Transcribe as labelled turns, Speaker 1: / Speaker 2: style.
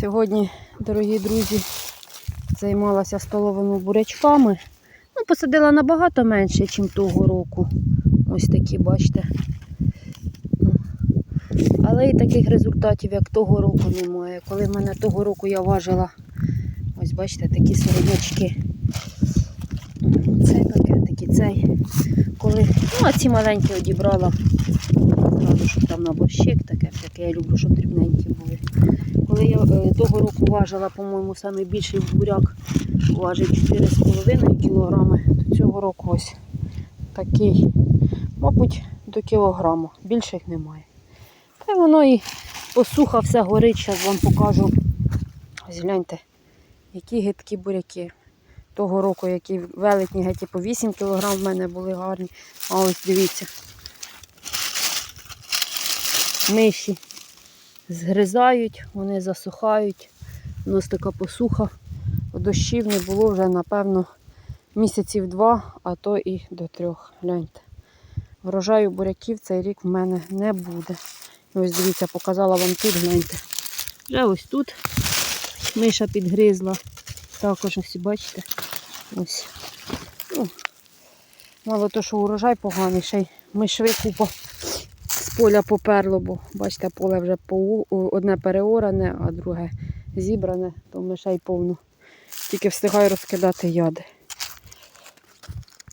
Speaker 1: Сьогодні, дорогі друзі, займалася столовими бурячками. Ну, посадила набагато менше, ніж того року. Ось такі, бачите. Але і таких результатів, як того року, немає. Коли в мене того року я важила, ось бачите, такі сородячки. Цей пакетик і цей. Коли, ну, а ці маленькі одібрала. Зразу, щоб там на борщик таке, таке я люблю, щоб дрібненькі були. Коли я е, того року важила, по-моєму, найбільший буряк важить 4,5 кг, то цього року ось такий, мабуть, до кілограму. Більших немає. Та воно і посуха все горить, зараз вам покажу. Ось гляньте, які гидкі буряки. Того року, які велетні геть по 8 кг в мене були гарні. А ось дивіться. Миші згризають, вони засухають. У нас така посуха. Дощів не було вже, напевно, місяців два, а то і до трьох. Гляньте. Врожаю буряків цей рік в мене не буде. Ось дивіться, показала вам тут, гляньте. Вже ось тут миша підгризла. Також ось бачите. Ось. Ну, мало то, що урожай поганий, ще й мишви купа з поля поперло, бо бачите, поле вже одне переоране, а друге зібране, то мишей повно. Тільки встигаю розкидати яди.